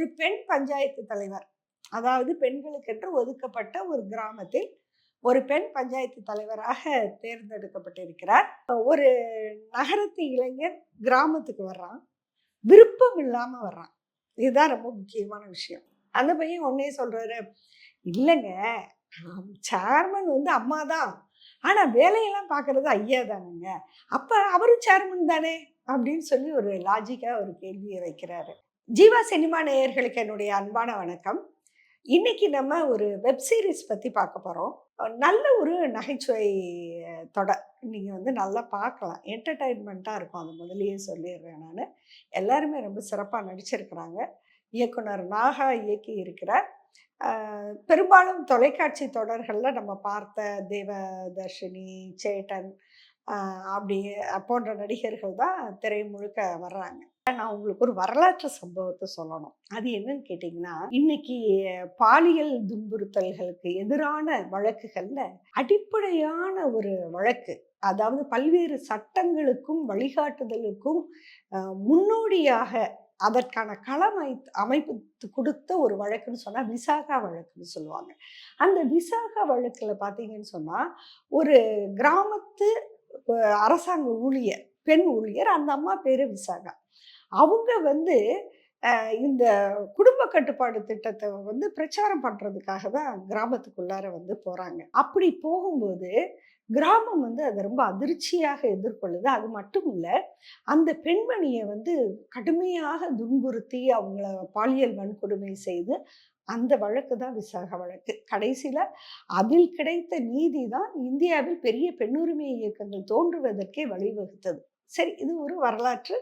ஒரு பெண் பஞ்சாயத்து தலைவர். அதாவது பெண்களுக்கென்று ஒதுக்கப்பட்ட ஒரு கிராமத்தில் ஒரு பெண் பஞ்சாயத்து தலைவராக தேர்ந்தெடுக்கப்பட்டிருக்கிறார். ஒரு நகரத்து இளைஞர் கிராமத்துக்கு வர்றான். விருப்பம் இல்லாமல் வர்றான். இதுதான் ரொம்ப முக்கியமான விஷயம். அந்த பையன் ஒன்னே சொல்கிறாரு இல்லைங்க சேர்மன் வந்து அம்மா தான். ஆனால் வேலையெல்லாம் பார்க்கறது ஐயா தானுங்க. அப்போ அவரும் சேர்மன் தானே? அப்படின்னு சொல்லி ஒரு லாஜிக்காக ஒரு கேள்வியை வைக்கிறாரு. ஜீவா சினிமா நேயர்களுக்கு என்னுடைய அன்பான வணக்கம். இன்னைக்கு நம்ம ஒரு வெப் சீரிஸ் பத்தி பார்க்க போறோம். நல்ல ஒரு நகைச்சுவை தொடர் நீங்க வந்து நல்லா பார்க்கலாம். என்டர்டைன்மெண்ட்டாக இருக்கும். அது முதலியே சொல்லிடுறேன் நான். எல்லாருமே ரொம்ப சிறப்பாக நடிச்சிருக்கிறாங்க. இயக்குனர் நாகா இயக்கி இருக்கிறார். பெரும்பாலும் தொலைக்காட்சி தொடர்களில் நம்ம பார்த்த தேவதர்ஷினி சேட்டன் அப்படி போன்ற நடிகர்கள் தான் திரை முழுக்க வர்றாங்க. நான் உங்களுக்கு ஒரு வரலாற்று சம்பவத்தை சொல்லணும். அது என்னன்னு கேட்டிங்கன்னா இன்னைக்கு பாலியல் துன்புறுத்தல்களுக்கு எதிரான வழக்குகளில் அடிப்படையான ஒரு வழக்கு அதாவது பல்வேறு சட்டங்களுக்கும் வழிகாட்டுதலுக்கும் முன்னோடியாக அதற்கான களம் அமைப்பு கொடுத்த ஒரு வழக்குன்னு சொன்னால் விசாகா வழக்குன்னு சொல்லுவாங்க. அந்த விசாகா வழக்கில் பார்த்தீங்கன்னு சொன்னால் ஒரு கிராமத்து அரசாங்க ஊழியர் பெண் ஊழியர் அந்த அம்மா பேர் விசாகா. அவங்க வந்து இந்த குடும்ப கட்டுப்பாடு திட்டத்தை வந்து பிரச்சாரம் பண்ணுறதுக்காக தான் கிராமத்துக்குள்ளார வந்து போகிறாங்க அப்படி போகும்போது கிராமம் வந்து அதை ரொம்ப அதிர்ச்சியாக எதிர்கொள்ளுது. அது மட்டும் இல்லை அந்த பெண்மணியை வந்து கடுமையாக துன்புறுத்தி அவங்கள பாலியல் வன்கொடுமை செய்து அந்த வழக்கு தான் விசாக வழக்கு. கடைசியில் அதில் கிடைத்த நீதி தான் இந்தியாவில் பெரிய பெண்ணுரிமை இயக்கங்கள் தோன்றுவதற்கே வழிவகுத்தது. சரி இது ஒரு வரலாற்று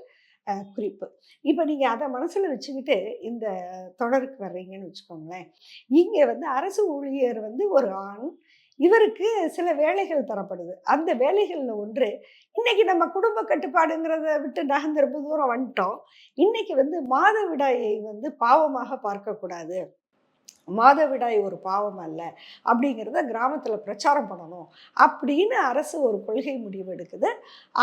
குறிப்பு. இப்போ நீங்கள் அதை மனசில் வச்சுக்கிட்டு இந்த தொடருக்கு வர்றீங்கன்னு வச்சுக்கோங்களேன். இங்கே வந்து அரசு ஊழியர் வந்து ஒரு ஆண் இவருக்கு சில வேலைகள் தரப்படுது. அந்த வேலைகளில் ஒன்று இன்னைக்கு நம்ம குடும்ப கட்டுப்பாடுங்கிறத விட்டு நகர்ந்து ரொம்ப தூரம் வந்துட்டோம். இன்னைக்கு வந்து மாதவிடாயை வந்து பாவமாக பார்க்கக்கூடாது. மாதவிடாய் ஒரு பாவம் அல்ல அப்படிங்கிறத கிராமத்தில் பிரச்சாரம் பண்ணணும் அப்படின்னு அரசு ஒரு கொள்கை முடிவு எடுக்குது.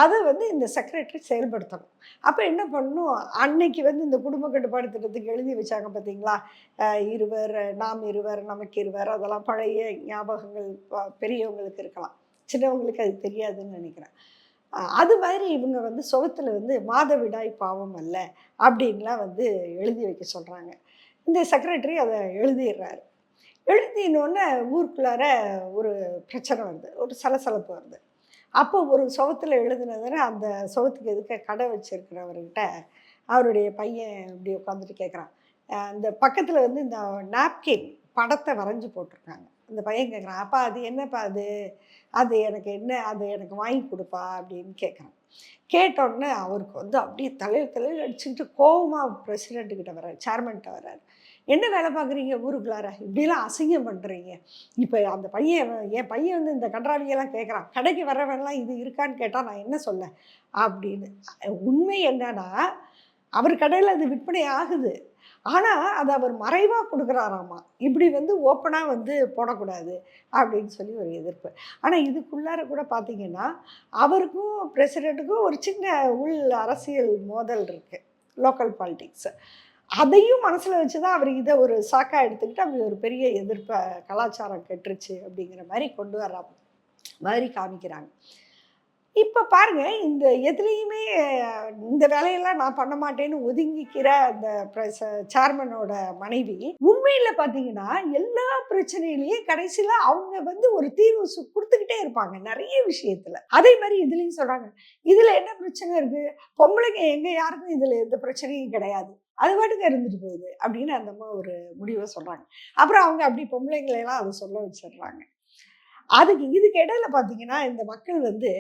அதை வந்து இந்த செக்ரட்டரி செயல்படுத்தணும். அப்போ என்ன பண்ணணும்? அன்னைக்கு வந்து இந்த குடும்ப கட்டுப்பாடு திட்டத்துக்கு எழுதி வச்சாங்க பார்த்தீங்களா இருவர் நாம் இருவர் நமக்கு இருவர் அதெல்லாம் பழைய ஞாபகங்கள் பெரியவங்களுக்கு இருக்கலாம். சின்னவங்களுக்கு அது தெரியாதுன்னு நினைக்கிறேன். அது மாதிரி இவங்க வந்து சுகத்தில் வந்து மாதவிடாய் பாவம் அல்ல அப்படின்லாம் வந்து எழுதி வைக்க சொல்கிறாங்க இந்த செக்ரட்டரி அதை எழுதிடுறாரு. எழுதினோடனே ஊருக்குள்ளார ஒரு பிரச்சனை வருது ஒரு சலசலப்பு வருது. அப்போ ஒரு சுவத்தில் எழுதுனதுன்னு அந்த சுவத்துக்கு எதுக்க கடை வச்சுருக்கிறவர்கிட்ட அவருடைய பையன் இப்படி உட்காந்துட்டு கேட்குறான் அந்த பக்கத்தில் வந்து இந்த நாப்கின் படத்தை வரைஞ்சி போட்டிருக்காங்க. அந்த பையன் கேட்குறான் அப்பா அது என்னப்பா அது? அது எனக்கு என்ன? அது எனக்கு வாங்கி கொடுப்பா? அப்படின்னு கேட்குறான் கேட்டோடனே அவருக்கு வந்து அப்படியே தலையில் தலையில் அடிச்சுக்கிட்டு கோவமாக பிரசிடெண்ட்டுக்கிட்ட வர்றார் சேர்மன்கிட்ட வர்றாரு. என்ன வேலை பார்க்குறீங்க? ஊருக்குள்ளார? இப்படிலாம் அசிங்கம் பண்ணுறீங்க இப்போ அந்த பையன் என் பையன் வந்து இந்த கன்றாவியெல்லாம் கேட்குறான். கடைக்கு வரவன்லாம் இது இருக்கான்னு கேட்டால் நான் என்ன சொல்ல? அப்படின்னு. உண்மை என்னன்னா அவர் கடையில் அது விற்பனை ஆகுது. ஆனால் அதை அவர் மறைவாக கொடுக்குறாராமா? இப்படி வந்து ஓப்பனாக வந்து போடக்கூடாது அப்படின்னு சொல்லி ஒரு எதிர்ப்பு. ஆனால் இதுக்குள்ளார கூட பார்த்தீங்கன்னா அவருக்கும் பிரசிடெண்ட்டுக்கும் ஒரு சின்ன உள் அரசியல் மோதல் இருக்குது லோக்கல் பாலிடிக்ஸ் அதையும் மனசில் வச்சு தான் அவர் இதை ஒரு சாக்கா எடுத்துக்கிட்டு அப்படி ஒரு பெரிய எதிர்ப்பை கலாச்சாரம் கெட்டுருச்சு அப்படிங்கிற மாதிரி கொண்டு வர்ற மாதிரி காமிக்கிறாங்க. இப்போ பாருங்க இந்த எதுலேயுமே இந்த வேலையெல்லாம் நான் பண்ண மாட்டேன்னு ஒதுங்கிக்கிற அந்த சேர்மனோட மனைவி உண்மையில் பார்த்தீங்கன்னா எல்லா பிரச்சனையிலையும் கடைசியில் அவங்க வந்து ஒரு தீர்வு சு- கொடுத்துக்கிட்டே இருப்பாங்க நிறைய விஷயத்தில். அதே மாதிரி இதுலேயும் சொல்கிறாங்க இதில் என்ன பிரச்சனை இருக்குது பொம்பளைங்க எங்கே யாருக்கும் இதில் எந்த பிரச்சனையும் கிடையாது. அது பாட்டுக்கு இருந்துட்டு போகுது அப்படின்னு அந்த அம்மா ஒரு முடிவை சொல்கிறாங்க அப்புறம் அவங்க அப்படி பொம்பளைங்களையெல்லாம் அதை சொல்ல வச்சிடுறாங்க. அதுக்கு இதுக்கு இடையில பார்த்தீங்கன்னா இந்த மக்கள் வந்து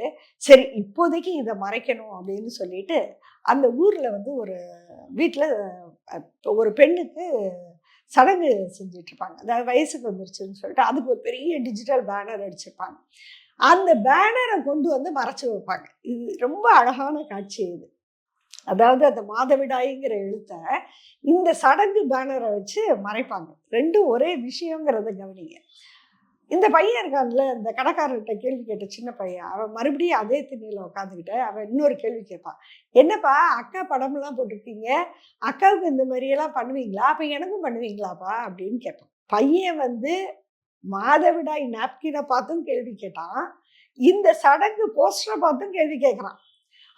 சரி இப்போதைக்கு இதை மறைக்கணும் அப்படின்னு சொல்லிட்டு அந்த ஊரில் வந்து ஒரு வீட்டில் ஒரு பெண்ணுக்கு சடங்கு செஞ்சிட்ருப்பாங்க. அதாவது வயசுக்கு வந்துருச்சுன்னு சொல்லிட்டு அதுக்கு ஒரு பெரிய டிஜிட்டல் பேனர் அடிச்சிருப்பாங்க. அந்த பேனரை கொண்டு வந்து மறைச்சி வைப்பாங்க. இது ரொம்ப அழகான காட்சி இது. அதாவது அந்த மாதவிடாய்ங்கிற எழுத்தை இந்த சடங்கு பேனரை வச்சு மறைப்பாங்க. ரெண்டும் ஒரே விஷயங்கிறத கவனிங்க. இந்த பையன் இருக்கான்ல இந்த கடைக்காரர்கிட்ட கேள்வி கேட்ட சின்ன பையன் அவன் மறுபடியும் அதே திண்ணியில் உட்காந்துக்கிட்டு அவன் இன்னொரு கேள்வி கேட்பான். என்னப்பா அக்கா படமெல்லாம் போட்டிருக்கீங்க? அக்காவுக்கு இந்த மாதிரியெல்லாம் பண்ணுவீங்களா? அப்போ எனக்கும் பண்ணுவீங்களாப்பா? அப்படின்னு கேட்பான். பையன் வந்து மாதவிடாய் நாப்கினை பார்த்தும் கேள்வி கேட்டான். இந்த சடங்கு போஸ்டரை பார்த்தும் கேள்வி கேட்குறான்.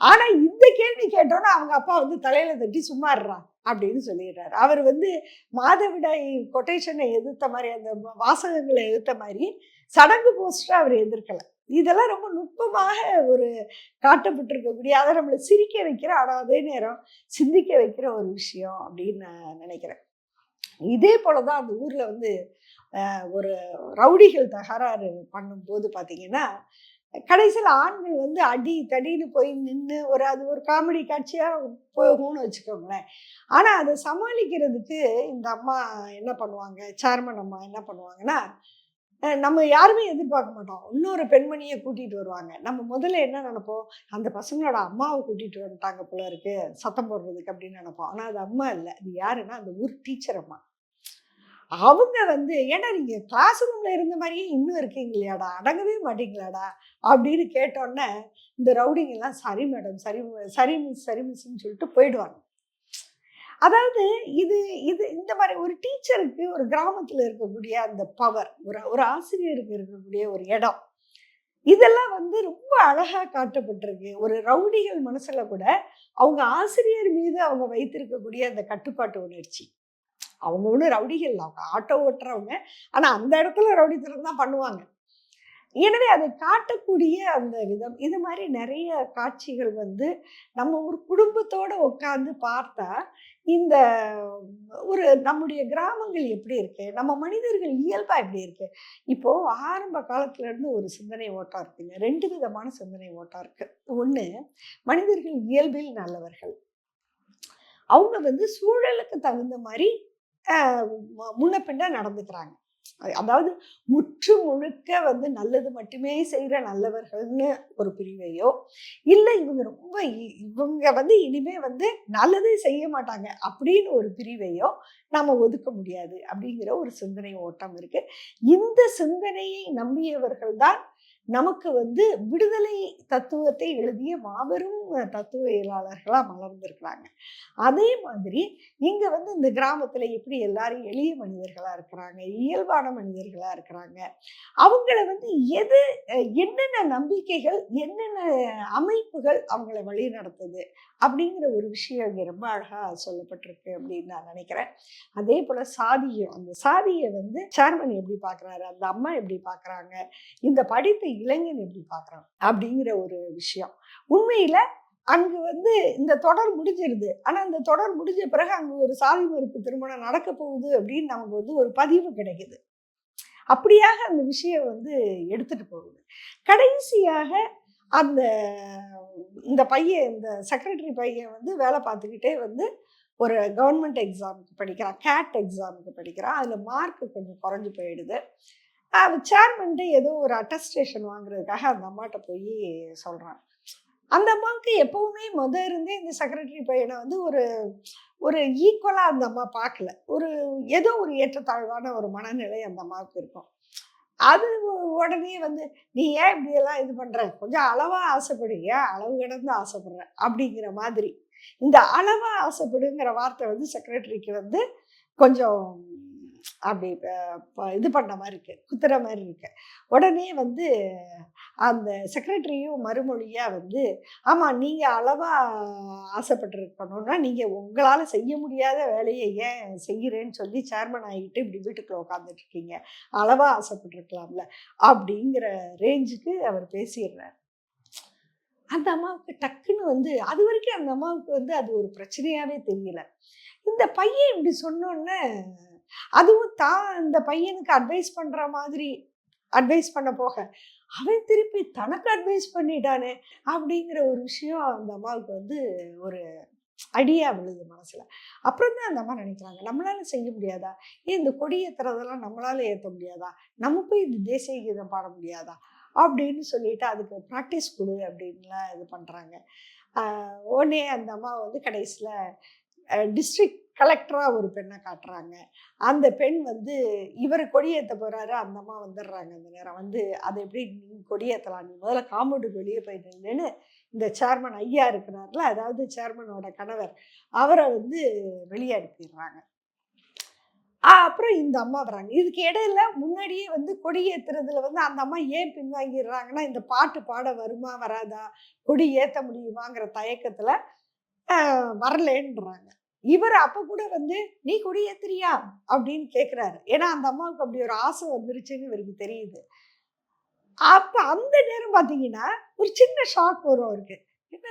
ஆனால் இந்த கேள்வி கேட்டோன்னா அவங்க அப்பா வந்து தலையில் தட்டி சும்மாடுறான் அப்படின்னு சொல்லிடுறாரு. அவர் வந்து மாதவிடாய் கொட்டேஷனை எதிர்த்த மாதிரி அந்த வாசகங்களை எதிர்த்த மாதிரி சடங்கு போஸ்டர் அவர் எதிர்க்கலை. இதெல்லாம் ரொம்ப நுட்பமாக ஒரு காட்டப்பட்டிருக்கக்கூடிய அதை நம்மளை சிரிக்க வைக்கிற ஆனால் அதே நேரம் சிந்திக்க வைக்கிற ஒரு விஷயம் அப்படின்னு நான் நினைக்கிறேன். இதே போலதான் அந்த ஊரில் வந்து ஒரு ரவுடிகள் தகராறு பண்ணும்போது பார்த்தீங்கன்னா கடைசியில் ஆண்கள் வந்து அடி தடின்னு போய் நின்று ஒரு அது ஒரு காமெடி காட்சியாக போகும்னு வச்சுக்கோங்களேன். ஆனால் அதை சமாளிக்கிறதுக்கு இந்த அம்மா என்ன பண்ணுவாங்க? சேர்மன் அம்மா என்ன பண்ணுவாங்கன்னா நம்ம யாருமே எதிர்பார்க்க மாட்டோம். இன்னொரு பெண்மணியை கூட்டிகிட்டு வருவாங்க. நம்ம முதல்ல என்ன நினைப்போம்? அந்த பசங்களோட அம்மாவை கூட்டிகிட்டு வந்துட்டாங்க போல இருக்கு. சத்தம் போடுறதுக்கு அப்படின்னு நினைப்போம். ஆனால் அது அம்மா இல்லை. அது யாருன்னா அந்த ஊர் டீச்சர் அம்மா. அவங்க வந்து ஏன்னா நீங்கள் கிளாஸ் ரூமில் இருந்த மாதிரியே இன்னும் இருக்கீங்க இல்லையாடா அடங்கவே மாட்டீங்களாடா? அப்படின்னு கேட்டோன்னே இந்த ரவுடிங்கெல்லாம் சரி மேடம் சரி சரி மிஸ் சரி மிஸ்ன்னு சொல்லிட்டு போயிடுவாங்க. அதாவது இது இது இந்த மாதிரி ஒரு டீச்சருக்கு ஒரு கிராமத்தில் இருக்கக்கூடிய அந்த பவர் ஒரு ஒரு ஆசிரியருக்கு இருக்கக்கூடிய ஒரு இடம் இதெல்லாம் வந்து ரொம்ப அழகாக காட்டப்பட்டிருக்கு. ஒரு ரவுடிகள் மனசில் கூட அவங்க ஆசிரியர் மீது அவங்க வைத்திருக்கக்கூடிய அந்த கட்டுப்பாட்டு உணர்ச்சி. அவங்க ஒன்றும் ரவுடிகள் அவங்க ஆட்டோ ஓட்டுறவங்க. ஆனால் அந்த இடத்துல ரவுடித்தனம் தான் பண்ணுவாங்க. எனவே அதை காட்டக்கூடிய அந்த விதம் இது மாதிரி நிறைய காட்சிகள் வந்து நம்ம ஒரு குடும்பத்தோடு உட்காந்து பார்த்தா இந்த ஒரு நம்முடைய கிராமங்கள் எப்படி இருக்கு? நம்ம மனிதர்கள் இயல்பாக எப்படி இருக்கு? இப்போது ஆரம்ப காலத்துலேருந்து ஒரு சிந்தனை ஓட்டம் இருக்குங்க ரெண்டு விதமான சிந்தனை ஓட்டம் இருக்குது ஒன்று மனிதர்கள் இயல்பில் நல்லவர்கள். அவங்க வந்து சூழலுக்கு தகுந்த மாதிரி முன்ன பின்ன நடந்துக்கிறாங்க. அதாவது முற்று முழுக்க வந்து நல்லது மட்டுமே செய்கிற நல்லவர்கள்னு ஒரு பிரிவையோ இல்லை இவங்க ரொம்ப இவங்க வந்து இனிமே வந்து நல்லதே செய்ய மாட்டாங்க அப்படின்னு ஒரு பிரிவையோ நம்ம ஒதுக்க முடியாது அப்படிங்கிற ஒரு சிந்தனை ஓட்டம் இருக்கு. இந்த சிந்தனையை நம்பியவர்கள் தான் நமக்கு வந்து விடுதலை தத்துவத்தை எழுதிய மாபெரும் தத்துவியலாளர்களாக மலர்ந்திருக்கிறாங்க. அதே மாதிரி இங்கே வந்து இந்த கிராமத்தில் எப்படி எல்லாரும் எளிய மனிதர்களாக இருக்கிறாங்க இயல்பான மனிதர்களாக இருக்கிறாங்க அவங்கள வந்து எது என்னென்ன நம்பிக்கைகள் என்னென்ன அமைப்புகள் அவங்கள வழி நடத்துது அப்படிங்கிற ஒரு விஷயம் இங்கே ரொம்ப அழகாக சொல்லப்பட்டிருக்கு அப்படின்னு நான் நினைக்கிறேன். அதே போல் சாதியம் அந்த சாதியை வந்து சேர்மன் எப்படி பார்க்குறாரு அந்த அம்மா எப்படி பார்க்குறாங்க இந்த படித்த இளைஞன் எப்படி பார்க்குறான்? அப்படிங்கிற ஒரு விஷயம். உண்மையில் அங்கு வந்து இந்த தொடர் முடிஞ்சிருது. ஆனால் அந்த தொடர் முடிஞ்ச பிறகு அங்கே ஒரு சாதி மறுப்பு திருமணம் நடக்க போகுது அப்படின்னு நமக்கு வந்து ஒரு பதிவு கிடைக்குது. அப்படியாக அந்த விஷயம் வந்து எடுத்துட்டு போகுது. கடைசியாக அந்த இந்த பையன் இந்த செக்ரட்டரி பையன் வந்து வேலை பார்த்துக்கிட்டே வந்து ஒரு கவர்மெண்ட் எக்ஸாமுக்கு படிக்கிறான். கேட் எக்ஸாமுக்கு படிக்கிறான். அதில் மார்க் கொஞ்சம் குறைஞ்சி போயிடுது. சேர்மன்ட்டு ஏதோ ஒரு அட்டஸ்டேஷன் வாங்குறதுக்காக அந்த அம்மாட்ட போய் சொல்கிறான் அந்த அம்மாவுக்கு எப்பவுமே முத இருந்தே இந்த செக்ரட்டரி பையனை வந்து ஒரு ஒரு ஈக்குவலாக அந்த அம்மா பார்க்கல. ஒரு ஏதோ ஒரு ஏற்றத்தாழ்வான ஒரு மனநிலை அந்த அம்மாவுக்கு இருக்கும். அது உடனே வந்து நீ ஏன் இப்படியெல்லாம் இது பண்ணுற கொஞ்சம் அளவாக ஆசைப்படுங்க அளவு கிடந்து ஆசைப்படுற? அப்படிங்கிற மாதிரி. இந்த அளவாக ஆசைப்படுங்கிற வார்த்தை வந்து செக்ரட்டரிக்கு வந்து கொஞ்சம் அப்படி இது பண்ண மாதிரி இருக்கு குத்துற மாதிரி இருக்கு. உடனே வந்து அந்த செக்ரட்டரியும் மறுமொழியாக வந்து ஆமாம் நீங்கள் அளவாக ஆசைப்பட்டுருக்கணும்னா நீங்கள் உங்களால் செய்ய முடியாத வேலையை ஏன் செய்கிறேன்னு சொல்லி சேர்மன் ஆகிட்டு இப்படி வீட்டுக்குள்ளே உட்காந்துட்ருக்கீங்க அளவாக ஆசைப்பட்டுருக்கலாம்ல அப்படிங்கிற ரேஞ்சுக்கு அவர் பேசிடுறார். அந்த அம்மாவுக்கு டக்குன்னு வந்து அது வரைக்கும் அந்த அம்மாவுக்கு வந்து அது ஒரு பிரச்சனையாகவே தெரியல. இந்த பையன் இப்படி சொன்னோன்னே அதுவும் தான் இந்த பையனுக்கு அட்வைஸ் பண்ணுற மாதிரி அட்வைஸ் பண்ண போக அவன் திருப்பி தனக்கு அட்வைஸ் பண்ணிட்டானே அப்படிங்கிற ஒரு விஷயம் அந்த அம்மாவுக்கு வந்து ஒரு அடியாக விழுது மனசில். அப்புறம் தான் அந்த அம்மா நினைக்கிறாங்க நம்மளால செய்ய முடியாதா? ஏன் இந்த கொடி ஏற்றுறதெல்லாம் நம்மளால ஏற்ற முடியாதா? நம்ம போய் இந்த தேசிய கீதம் பாட முடியாதா? அப்படின்னு சொல்லிட்டு அதுக்கு ப்ராக்டிஸ் கொடு அப்படின்லாம் இது பண்ணுறாங்க உடனே அந்த அம்மா வந்து கடைசியில் டிஸ்ட்ரிக்ட் கலெக்டராக ஒரு பெண்ணை காட்டுறாங்க. அந்த பெண் வந்து இவர் கொடியேற்ற போகிறாரு அந்த அம்மா வந்துடுறாங்க அந்த நேரம். வந்து அதை எப்படி நீ கொடியேற்றலாம் நீ முதல்ல காம்பவுண்டுக்கு வெளியே போயிட்டு இந்த சேர்மன் ஐயா இருக்கிறார்ல அதாவது சேர்மனோட கணவர் அவரை வந்து வெளியே அனுப்பிடுறாங்க. அப்புறம் இந்த அம்மா வராங்க. இதுக்கு இடையில முன்னாடியே வந்து கொடியேற்றுறதுல வந்து அந்த அம்மா ஏன் பின்வாங்கிடுறாங்கன்னா இந்த பாட்டு பாட வருமா வராதா? கொடி ஏற்ற முடியுமாங்கிற தயக்கத்தில் வரலேன்றாங்க. இவர் அப்போ கூட வந்து நீ குடியேத்திரியா அப்படின்னு கேட்குறாரு ஏன்னா அந்த அம்மாவுக்கு அப்படி ஒரு ஆசை வந்துருச்சுன்னு இவருக்கு தெரியுது. அப்போ அந்த நேரம் பார்த்தீங்கன்னா ஒரு சின்ன ஷாக் வரும் அவருக்கு. என்ன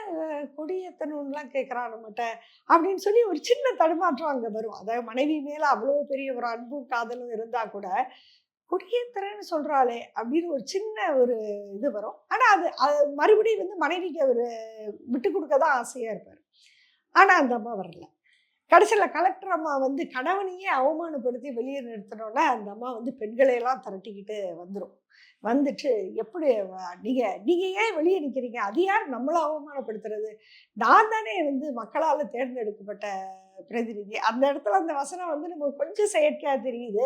கொடியேற்றணும்லாம் கேட்குறான் நம்மகிட்ட? அப்படின்னு சொல்லி ஒரு சின்ன தடுமாற்றம் அங்கே வரும். அதாவது மனைவி மேலே அவ்வளோ பெரிய ஒரு அன்பும் காதலும் இருந்தால் கூட கொடியேற்றுறேன்னு சொல்கிறாளே அப்படின்னு ஒரு சின்ன ஒரு இது வரும். ஆனால் அது அது மறுபடியும் வந்து மனைவிக்கு அவர் விட்டு கொடுக்க தான் ஆசையாக இருப்பார். ஆனால் அந்த அம்மா வரல. கடைசியில் கலெக்டர் அம்மா வந்து கணவனையே அவமானப்படுத்தி வெளியே நிறுத்தினோன்னா அந்த அம்மா வந்து பெண்களையெல்லாம் திரட்டிக்கிட்டு வந்துடும் வந்துட்டு எப்படி நீங்கள் நீங்கள் ஏன் வெளியே நிற்கிறீங்க அது யார் நம்மளை அவமானப்படுத்துறது? நான் தானே வந்து மக்களால் தேர்ந்தெடுக்கப்பட்ட பிரதிநிதி. அந்த இடத்துல அந்த வசனம் வந்து நமக்கு கொஞ்சம் செயற்கையாக தெரியுது.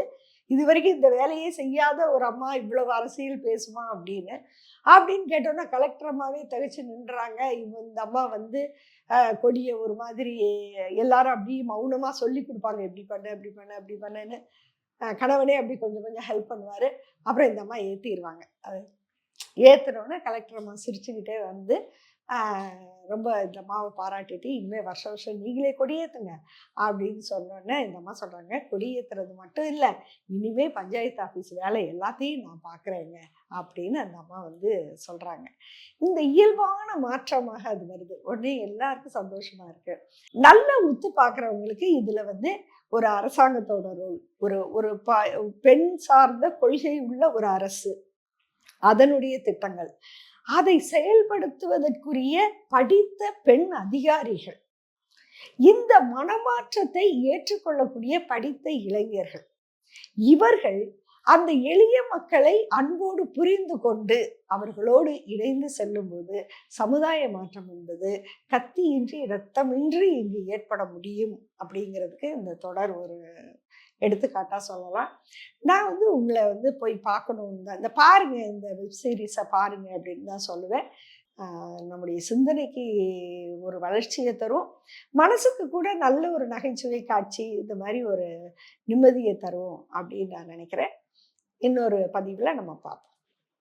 இது வரைக்கும் இந்த வேலையே செய்யாத ஒரு அம்மா இவ்வளவு அரசியல் பேசுமா அப்படின்னு. அப்படின்னு கேட்டோன்னா கலெக்டர் அம்மாவே தகச்சு நின்றாங்க. இவங்க இந்த அம்மா வந்து கொடியை ஒரு மாதிரி எல்லாரும் அப்படி மௌனமாக சொல்லி கொடுப்பாங்க. எப்படி பண்ண இப்படி பண்ண அப்படி பண்ணேன்னு. கணவனே அப்படி கொஞ்சம் கொஞ்சம் ஹெல்ப் பண்ணுவார். அப்புறம் இந்த அம்மா ஏற்றிடுவாங்க அது ஏற்றுனோடனே கலெக்டர் அம்மா சிரிச்சுக்கிட்டே வந்து ரொம்ப இந்த அம்மாவை பாராட்டிட்டு இனிமேல் வருஷ வருஷம் நீங்களே கொடியேற்றுங்க அப்படின்னு சொன்னோன்னே இந்த அம்மா சொல்கிறாங்க கொடியேற்றுறது மட்டும் இல்லை இனிமேல் பஞ்சாயத்து ஆஃபீஸ் வேலை எல்லாத்தையும் நான் பார்க்குறேங்க அப்படின்னு அந்த அம்மா வந்து சொல்கிறாங்க இந்த இயல்பான மாற்றமாக அது வருது. உடனே எல்லாருக்கும் சந்தோஷமாக இருக்குது நல்ல உத்து பார்க்குறவங்களுக்கு இதில் வந்து ஒரு அரசாங்கத்தோட ரோல் ஒரு ஒரு ப பெண் சார்ந்த கொள்கை உள்ள ஒரு அரசு அதனுடைய திட்டங்கள். அதை செயல்படுத்துவதற்குரிய படித்த பெண் அதிகாரிகள். இந்த மனமாற்றத்தை ஏற்றுக்கொள்ளக்கூடிய படித்த இளைஞர்கள். இவர்கள் அந்த எளிய மக்களை அன்போடு புரிந்து கொண்டு அவர்களோடு இணைந்து செல்லும்போது சமுதாய மாற்றம் என்பது கத்தியின்றி இரத்தமின்றி இங்கு ஏற்பட முடியும் அப்படிங்கிறதுக்கு இந்த தொடர் ஒரு எடுத்துக்காட்டாக சொல்லலாம். நான் வந்து உங்களை வந்து போய் பார்க்கணும் தான். இந்த பாருங்கள் இந்த வெப் சீரிஸை பாருங்கள் அப்படின்னு தான் சொல்லுவேன். நம்முடைய சிந்தனைக்கு ஒரு வளர்ச்சியை தரும். மனசுக்கு கூட நல்ல ஒரு நகைச்சுவை காட்சி இந்த மாதிரி ஒரு நிம்மதியை தரும் அப்படின்னு நான் நினைக்கிறேன். இன்னொரு பதிவில் நம்ம பார்ப்போம்.